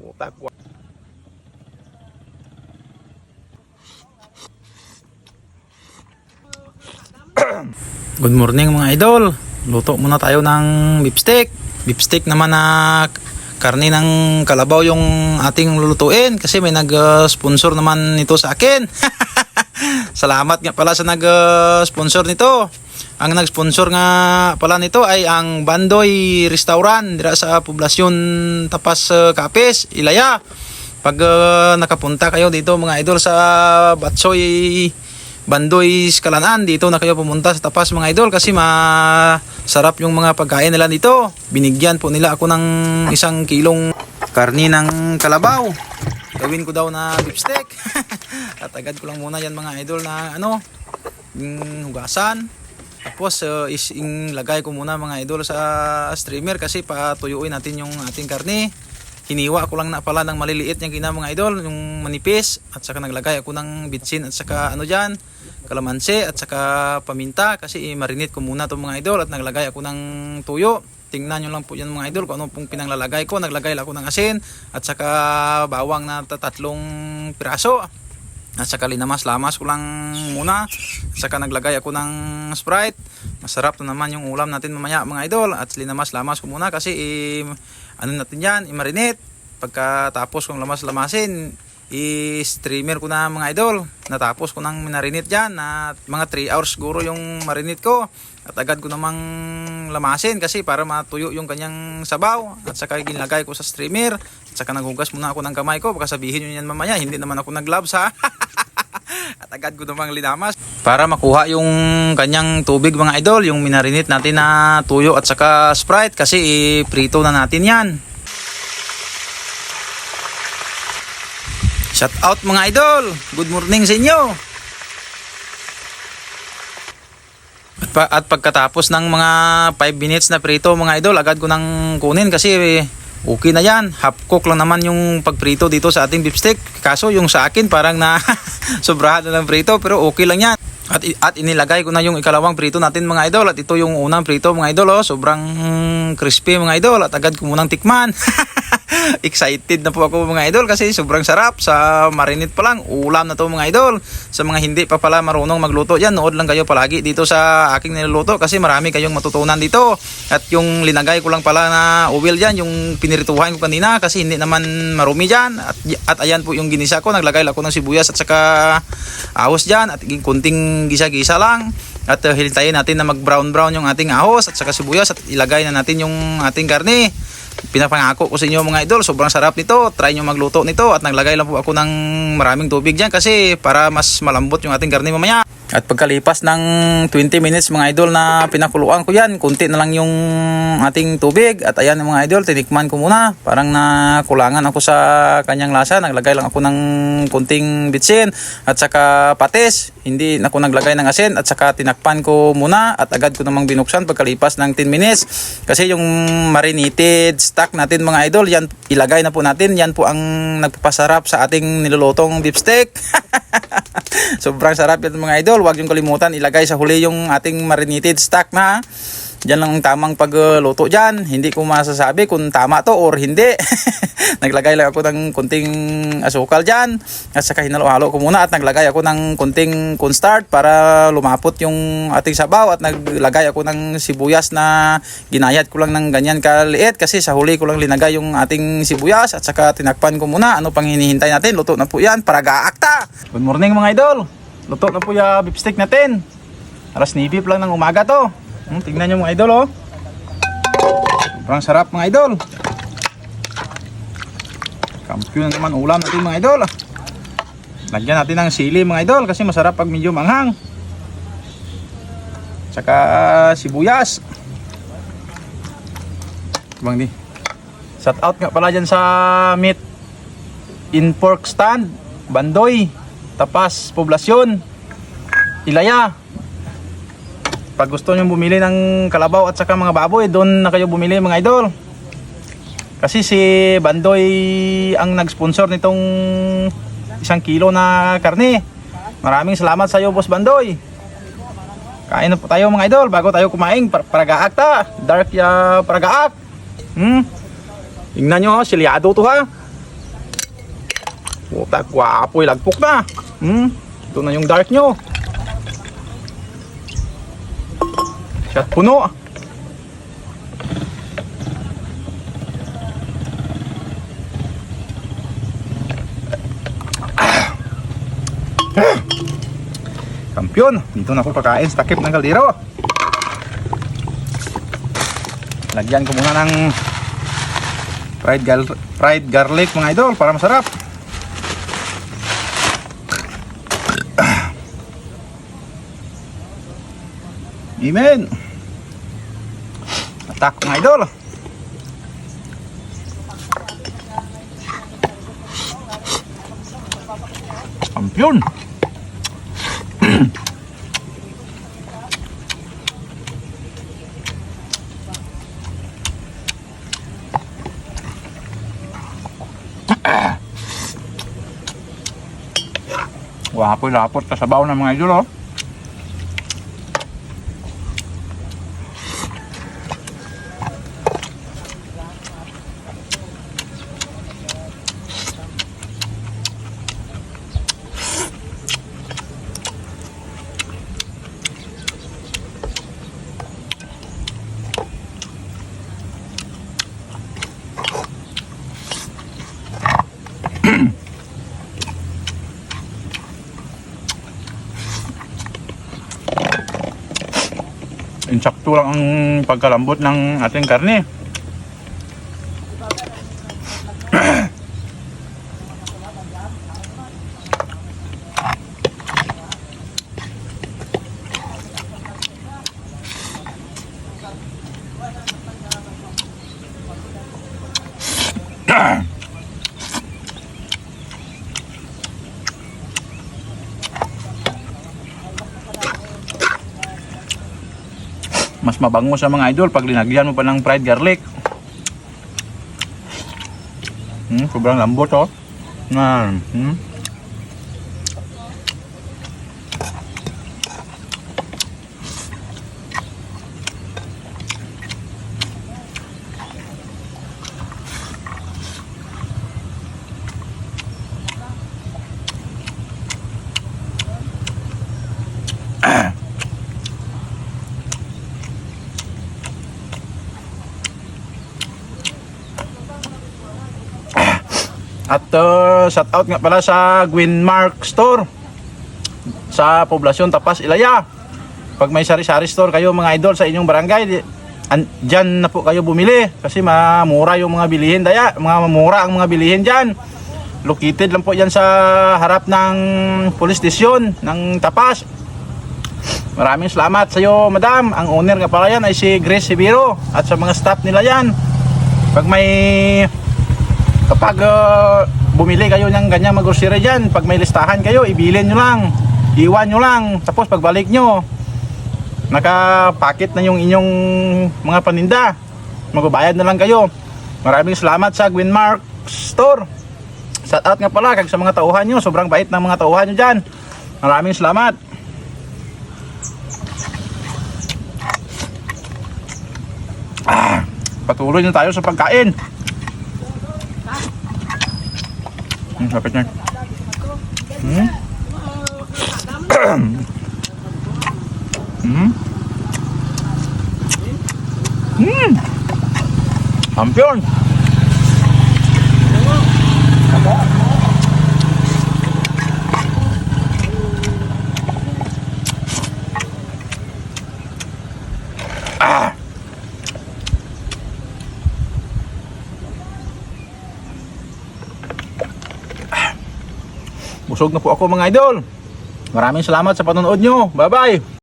Puta, kwa- Good morning mga idol. Luto muna tayo ng beef steak. Beef steak naman na karne ng kalabaw yung ating lulutuin kasi may nag-sponsor naman nito sa akin. Salamat nga pala sa nag-sponsor nito. Ang nag-sponsor nga pala nito ay ang Bandoy Restaurant dira sa poblasyon Tapas uh, Capes, Ilaya. Pag uh, nakapunta kayo dito mga idol sa Batsoy Bandoy Kalanan dito na kayo pumunta sa Tapas mga idol kasi masarap yung mga pagkain nila dito. Binigyan po nila ako ng isang kilong karni ng kalabaw. Gawin ko daw na beef steak. At agad ko lang muna yan mga idol na ano, yung hugasan. Tapos uh, is in lagay ko muna mga idol sa streamer kasi patuyuin natin yung ating karne. Hiniwa ko lang na pala ng maliliit yung gina mga idol, yung manipis at saka naglagay ako ng bitsin at saka ano diyan, kalamansi at saka paminta kasi marinate ko muna itong mga idol at naglagay ako ng tuyo. Tingnan nyo lang po yan mga idol kung ano pong pinanglalagay ko. Naglagay ako ng asin at saka bawang na tatlong piraso. At saka linamas-lamas ko lang muna. At saka naglagay ako ng Sprite. Masarap na naman yung ulam natin mamaya mga idol. At linamas-lamas ko muna kasi eh, ano natin yan, i-marinate. Pagkatapos kong lamas-lamasin, i-streamer ko na mga idol. Natapos ko nang minarinate dyan. At mga 3 hours siguro yung marinate ko. At agad ko namang lamasin kasi para matuyo yung kanyang sabaw. At saka ginlagay ko sa streamer. At saka naghugas muna ako ng kamay ko. Baka sabihin nyo yan mamaya, hindi naman ako nag-gloves ha. At agad ko namang linamas. Para makuha yung kanyang tubig mga idol. Yung minarinate natin na tuyo at saka sprite. Kasi i-prito na natin yan. Shout out mga idol. Good morning sa inyo. At, pa, at pagkatapos ng mga 5 minutes na prito mga idol, agad ko nang kunin kasi okay na yan. Half cook lang naman yung pagprito dito sa ating beef steak. Kaso yung sa akin parang na sobrahan na ng prito pero okay lang yan. At, at inilagay ko na yung ikalawang prito natin mga idol at ito yung unang prito mga idol oh. sobrang crispy mga idol at agad ko munang tikman excited na po ako mga idol kasi sobrang sarap. Sa marinate pa lang ulam na to mga idol. Sa mga hindi pa pala marunong magluto yan nood lang kayo palagi dito sa aking niluluto kasi marami kayong matutunan dito. At yung linagay ko lang pala na oil yan yung pinirituhan ko kanina kasi hindi naman marumi dyan. At, at ayan po yung ginisa ko naglagay lang ako ng sibuyas at saka ahos dyan at kunting gisa-gisa lang. At uh, hilintayin natin na mag brown brown yung ating ahos at saka sibuyas at ilagay na natin yung ating karne pinapangako ko sa inyo mga idol. Sobrang sarap nito. Try nyo magluto nito at naglagay lang po ako ng maraming tubig dyan kasi para mas malambot yung ating karne mamaya at pagkalipas ng 20 minutes mga idol na pinakuluan ko yan kunti na lang yung ating tubig. At ayan mga idol tinikman ko muna. Parang nakulangan ako sa kanyang lasa. Naglagay lang ako ng kunting bitsin at saka patis. Hindi ako naglagay ng asin at saka tinakpan ko muna. At agad ko namang binuksan pagkalipas ng 10 minutes. Kasi yung marinated stock natin mga idol yan ilagay na po natin. Yan po ang nagpapasarap sa ating nilulutong beef steak sobrang sarap yan mga idol. Huwag yung kalimutan ilagay sa huli yung ating marinated stock na Diyan lang ang tamang pagluto dyan. Hindi ko masasabi kung tama to or hindi. naglagay lang ako ng kunting asukal dyan. At saka hinalo-halo ko muna at naglagay ako ng kunting cornstarch para lumapot yung ating sabaw. At naglagay ako ng sibuyas na ginayat ko lang ng ganyan kaliit kasi sa huli ko lang linagay yung ating sibuyas at saka tinakpan ko muna. Ano pang hinihintay natin? Luto na po yan para gaakta. Good morning mga idol. Luto na po yung beef steak natin. Alas 9 lang ng umaga to. Hmm, tingnan nyo mga idol oh. Sobrang sarap mga idol. Kampiyon na naman ulam natin mga idol. Lagyan natin ng sili mga idol kasi masarap pag medyo manghang. Tsaka sibuyas. Bang di. Shout out nga pala dyan sa meat in pork stand, Bandoy, Tapas, Poblasyon, Ilaya. Pag gusto nyo bumili ng kalabaw at saka mga baboy, doon na kayo bumili mga idol. Kasi si Bandoy ang nag-sponsor nitong isang kilo na karne. Maraming salamat sa iyo, Boss Bandoy. Kain na po tayo mga idol bago tayo kumain. Par- Paragaak ta. Dark ya paragaak. Hmm. Tingnan nyo, silyado to ha. Puta, gwapo, ilagpok na. Hmm? Ito na yung dark nyo. Shot puno. Kampiyon, dito na ako pagkain sa takip ng kaldero. Lagyan ko muna ng fried, gal- fried garlic mga idol para masarap. Amen. Atak mga idol. Kampiyon. Wapo lapot sa sabaw ng mga idol oh. Insakto lang ang pagkalambot ng ating karne. Mas mabango sa mga idol pag linagyan mo pa ng fried garlic. Hmm, sobrang lambot oh. Na, hmm. At uh, shout out nga pala sa Gwinmark Store sa poblasyon Tapas Ilaya. Pag may sari-sari store kayo mga idol sa inyong barangay, an, dyan na po kayo bumili kasi mamura yung mga bilihin daya, mga mamura ang mga bilihin dyan. Located lang po yan sa harap ng police station ng Tapas. Maraming salamat sa iyo, madam. Ang owner nga pala yan ay si Grace Sibiro at sa mga staff nila yan. Pag may kapag uh, bumili kayo ng ganyang mag-grocery dyan, pag may listahan kayo, ibilin nyo lang. Iwan nyo lang. Tapos pagbalik nyo, nakapakit na yung inyong mga paninda. Magbabayad na lang kayo. Maraming salamat sa Gwinmark Store. Shout out nga pala kag sa mga tauhan nyo. Sobrang bait ng mga tauhan nyo dyan. Maraming salamat. Ah, patuloy na tayo sa pagkain. Hmm, lapit na. Hmm? hmm? Hmm. Champion. Busog na po ako mga idol. Maraming salamat sa panonood nyo. Bye-bye.